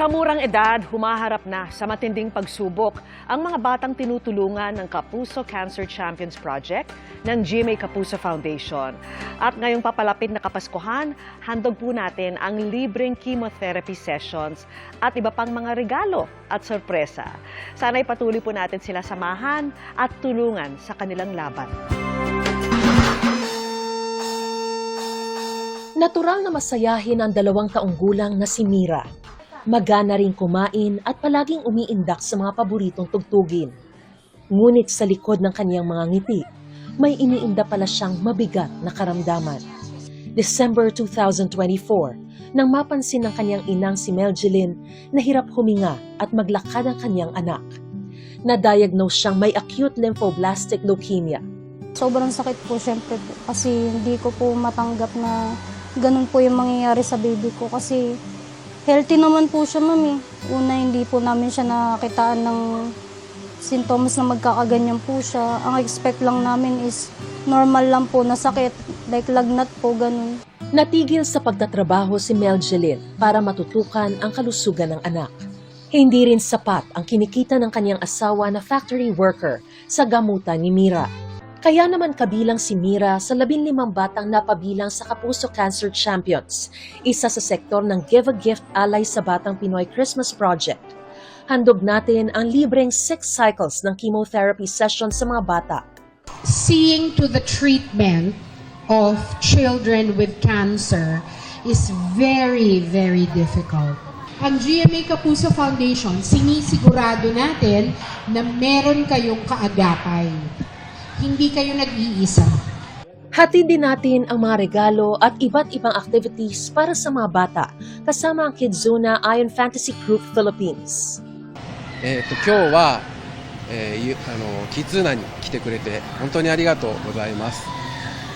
Sa murang edad, humaharap na sa matinding pagsubok ang mga batang tinutulungan ng Kapuso Cancer Champions Project ng GMA Kapuso Foundation. At ngayong papalapit na Kapaskuhan, handog po natin ang libreng chemotherapy sessions at iba pang mga regalo at sorpresa. Sana'y patuloy po natin sila samahan at tulungan sa kanilang laban. Natural na masayahin ang dalawang taong na si Mira. Magana rin kumain at palaging umiindak sa mga paboritong tugtugin. Ngunit sa likod ng kaniyang mga ngiti, may iniinda pala siyang mabigat na karamdaman. December 2024, nang mapansin ng kanyang inang si Meljeline na hirap huminga at maglakad ang kanyang anak. Na-diagnose siyang may acute lymphoblastic leukemia Sobrang sakit po syempre po kasi hindi ko po matanggap na ganun po yung mangyayari sa baby ko kasi healthy naman po siya mami. Una hindi po namin siya nakitaan ng sintomas na magkakaganyan po siya. Ang expect lang namin is normal lang po na sakit like lagnat po ganun. Natigil sa pagtatrabaho si Meljeline para matutukan ang kalusugan ng anak. Hindi rin sapat ang kinikita ng kanyang asawa na factory worker sa gamutan ni Mira. Kaya naman kabilang si Mira sa 15 batang napabilang sa Kapuso Cancer Champions, isa sa sektor ng Give a Gift Alay sa Batang Pinoy Christmas Project. Handog natin ang libreng 6 cycles ng chemotherapy session sa mga bata seeing to the treatment of children with cancer is very, very difficult. Ang GMA Kapuso Foundation, sinisigurado natin na meron kayong kaagapay. Hindi kayo nag-iisa. Hatid din natin ang mga regalo at iba't ibang activities para sa mga bata kasama ang Kidzuna Iron Fantasy Group Philippines. えー、と今日は、えーゆあのキッズーナに来てくれて本当にありがとうございます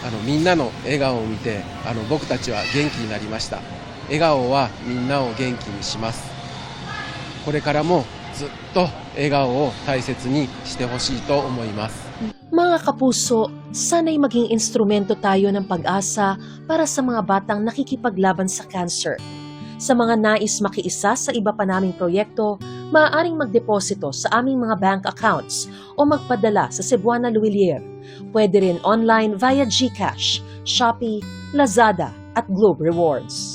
あのみんなの笑顔を見てあの僕たちは元気になりました笑顔はみんなを元気にしますこれからもずっと笑顔を大切にしてほしいと思います Mga kapuso, sana'y maging instrumento tayo ng pag-asa para sa mga batang nakikipaglaban sa cancer. Sa mga nais makiisa sa iba pa naming proyekto, maaaring magdeposito sa aming mga bank accounts o magpadala sa Cebuana Luwilier. Pwede rin online via GCash, Shopee, Lazada at Globe Rewards.